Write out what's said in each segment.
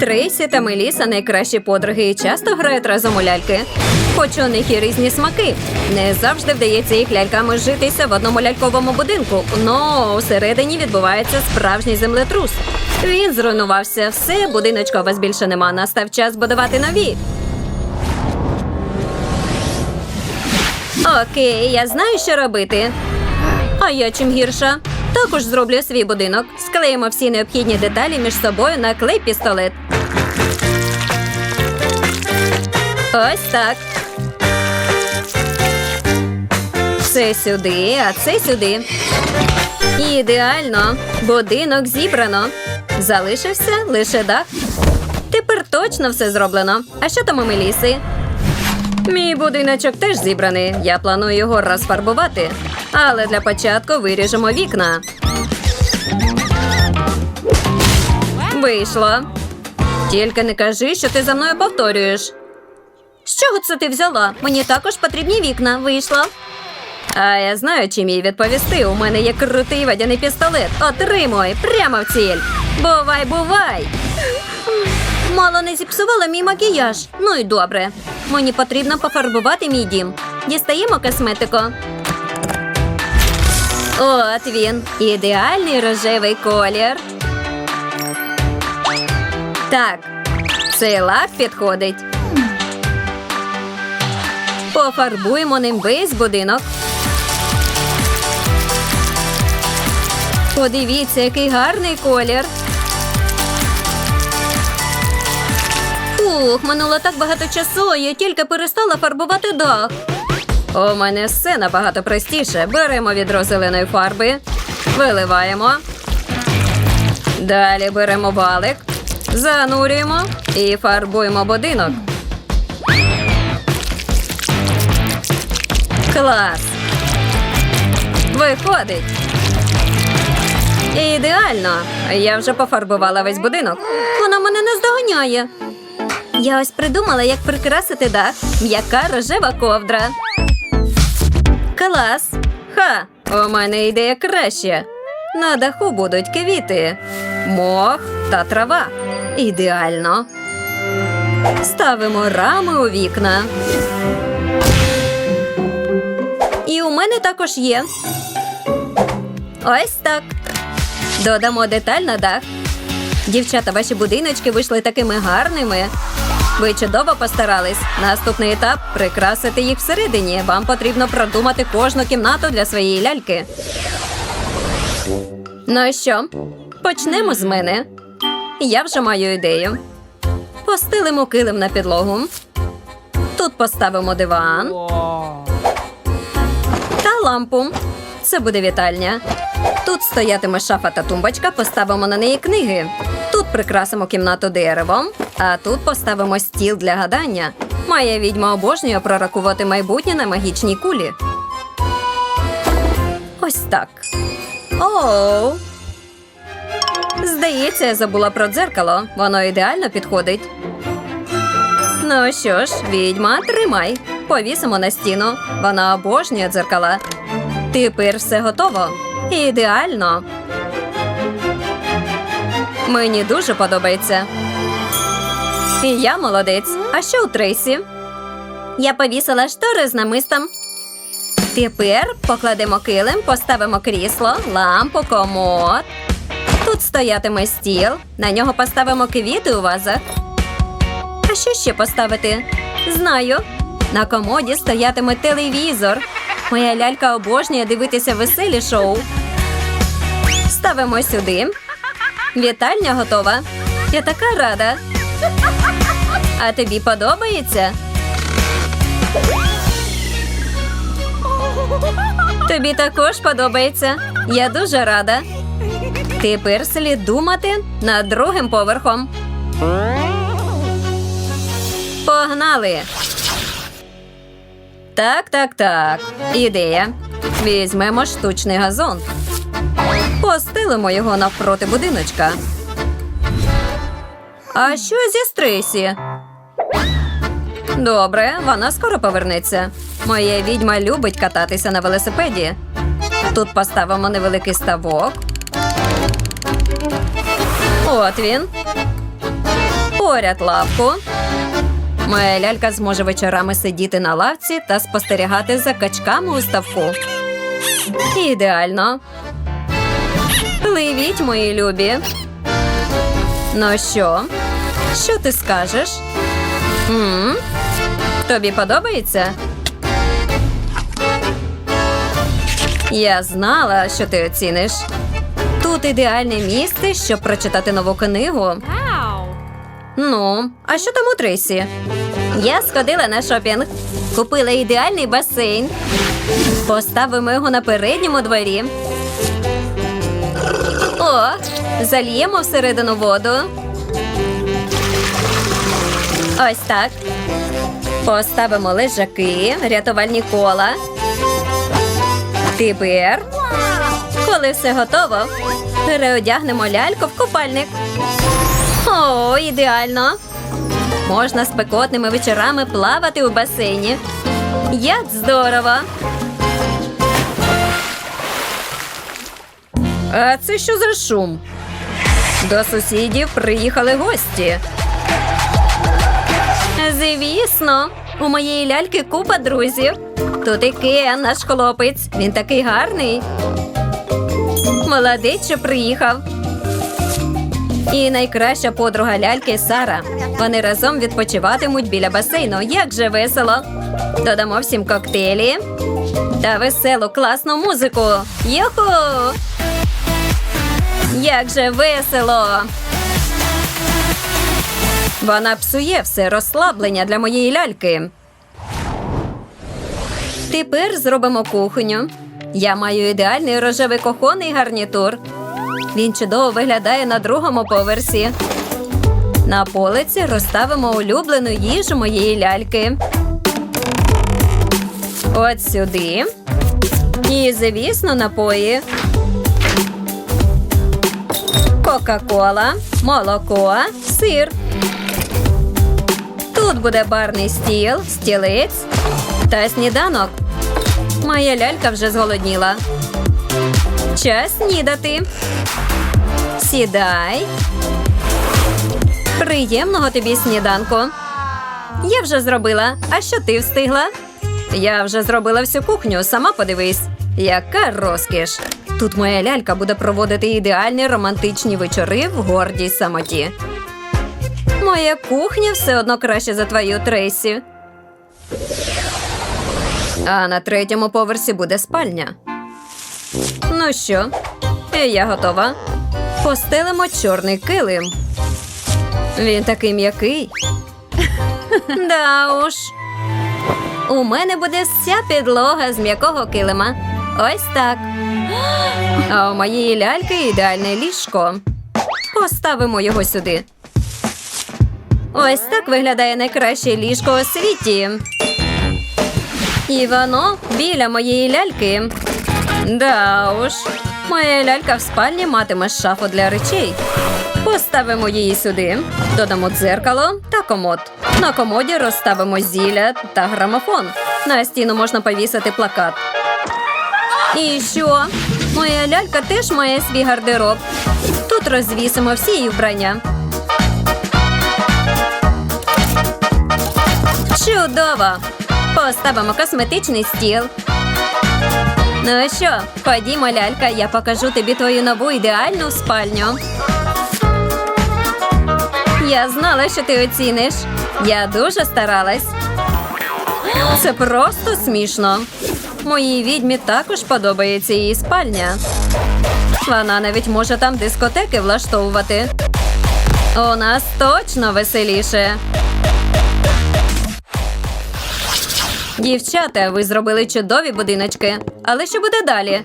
Трейсі та Меліса найкращі подруги і часто грають разом у ляльки. Хоч у них і різні смаки. Не завжди вдається їх ляльками житися в одному ляльковому будинку. Но усередині відбувається справжній землетрус. Він зруйнувався. Все, будиночка у вас більше нема. Настав час будувати нові. Окей, я знаю, що робити. А я чим гірша? Також зроблю свій будинок. Склеїмо всі необхідні деталі між собою на клей пістолет. Ось так. Це сюди, а це сюди. Ідеально. Будинок зібрано. Залишився лише дах. Тепер точно все зроблено. А що там у Меліси? Мій будиночок теж зібраний. Я планую його розфарбувати. Але для початку виріжемо вікна. Вийшло. Тільки не кажи, що ти за мною повторюєш. З чого це ти взяла? Мені також потрібні вікна. Вийшло. А я знаю, чим їй відповісти. У мене є крутий водяний пістолет. Отримуй прямо в ціль. Бувай, бувай. Мало не зіпсувала мій макіяж. Ну і добре. Мені потрібно пофарбувати мій дім. Дістаємо косметику. От він. Ідеальний рожевий колір. Так, цей лак підходить. Пофарбуємо ним весь будинок. Подивіться, який гарний колір. Ух, минуло так багато часу, я тільки перестала фарбувати дах. У мене все набагато простіше. Беремо відро зеленої фарби, виливаємо. Далі беремо валик, занурюємо і фарбуємо будинок. Клас! Виходить. Ідеально. Я вже пофарбувала весь будинок. Вона мене не здоганяє. Я ось придумала, як прикрасити дах. М'яка рожева ковдра. Клас! Ха! У мене ідея краще. На даху будуть квіти, мох та трава. Ідеально. Ставимо рами у вікна. І у мене також є. Ось так. Додамо деталь на дах. Дівчата, ваші будиночки вийшли такими гарними. Ви чудово постарались. Наступний етап прикрасити їх всередині. Вам потрібно продумати кожну кімнату для своєї ляльки. Ну що, почнемо з мене. Я вже маю ідею. Постелимо килим на підлогу. Тут поставимо диван та лампу. Це буде вітальня. Тут стоятиме шафа та тумбочка, поставимо на неї книги. Тут прикрасимо кімнату деревом, а тут поставимо стіл для гадання. Моя відьма обожнює прорахувати майбутнє на магічній кулі. Ось так. Оу. Здається, я забула про дзеркало. Воно ідеально підходить. Ну що ж, відьма, тримай. Повісимо на стіну. Вона обожнює дзеркала. Тепер все готово. Ідеально. Мені дуже подобається. І я молодець. А що у Трейсі? Я повісила штори з намистом. Тепер покладемо килим, поставимо крісло, лампу, комод. Тут стоятиме стіл, на нього поставимо квіти у вазах. А що ще поставити? Знаю. На комоді стоятиме телевізор. Моя лялька обожнює дивитися веселі шоу. Ставимо сюди. Вітальня готова. Я така рада. А тобі подобається? Тобі також подобається. Я дуже рада. Тепер слід думати над другим поверхом. Погнали. Так, так, так. Ідея. Візьмемо штучний газон. Постелимо його навпроти будиночка. А що зі стресі? Добре, вона скоро повернеться. Моя відьма любить кататися на велосипеді. Тут поставимо невеликий ставок. От він. поряд лавку. Моя лялька зможе вечорами сидіти на лавці та спостерігати за качками у ставку. Ідеально. Пливіть, мої любі. Ну що? Що ти скажеш? м Тобі подобається? Я знала, що ти оціниш. Тут ідеальне місце, щоб прочитати нову книгу. Ну, а що там у Трисі? Я сходила на шопінг, купила ідеальний басейн. Поставимо його на передньому дворі. О, зальємо всередину воду. Ось так. Поставимо лежаки, рятувальні кола. Тепер, коли все готово, переодягнемо ляльку в купальник. О, ідеально! Можна спекотними вечорами плавати у басейні. Як здорово! А це що за шум? До сусідів приїхали гості. Звісно, у моєї ляльки купа друзів. Тут і Кен, наш хлопець. Він такий гарний. Молодець, що приїхав. І найкраща подруга ляльки Сара. Вони разом відпочиватимуть біля басейну. Як же весело! Додамо всім коктейлі та веселу класну музику. Йоху! Як же весело! Вона псує все розслаблення для моєї ляльки. Тепер зробимо кухню. Я маю ідеальний рожевий кухонний гарнітур. Він чудово виглядає на другому поверсі. На полиці розставимо улюблену їжу моєї ляльки. От сюди. І, звісно, напої. Кока-кола, молоко, сир. Тут буде барний стіл, стілець та сніданок. Моя лялька вже зголодніла. Час снідати. Сідай. Приємного тобі сніданку. Я вже зробила. А що ти встигла? Я вже зробила всю кухню, сама подивись. Яка розкіш. Тут моя лялька буде проводити ідеальні романтичні вечори в гордій самоті. Моя кухня все одно краще за твою Трейсі. А на третьому поверсі буде спальня. Ну що, я готова. Постелимо чорний килим. Він такий м'який. Да уж. У мене буде вся підлога з м'якого килима. Ось так. А у моєї ляльки ідеальне ліжко. Поставимо його сюди. Ось так виглядає найкраще ліжко у світі. І воно біля моєї ляльки. Да уж, моя лялька в спальні матиме шафу для речей. Поставимо її сюди, додамо дзеркало та комод. На комоді розставимо зілля та грамофон. На стіну можна повісити плакат. І що? Моя лялька теж має свій гардероб. Тут розвісимо всі її вбрання. Чудово! Поставимо косметичний стіл. Ну що, ходімо, лялька, я покажу тобі твою нову ідеальну спальню. Я знала, що ти оціниш. Я дуже старалась. Це просто смішно. Моїй відьмі також подобається її спальня. Вона навіть може там дискотеки влаштовувати. У нас точно веселіше. Дівчата, ви зробили чудові будиночки. Але що буде далі?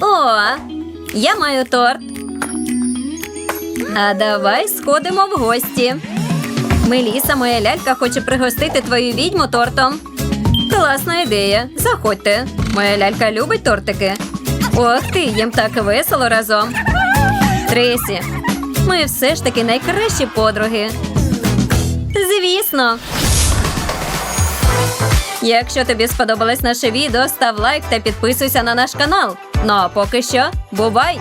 О, я маю торт. А давай сходимо в гості. Меліса, моя лялька, хоче пригостити твою відьму тортом. Класна ідея. Заходьте. Моя лялька любить тортики. Ох ти, їм так весело разом. Тресі, ми все ж таки найкращі подруги. Звісно. Якщо тобі сподобалось наше відео, став лайк та підписуйся на наш канал. Ну а поки що, бувай!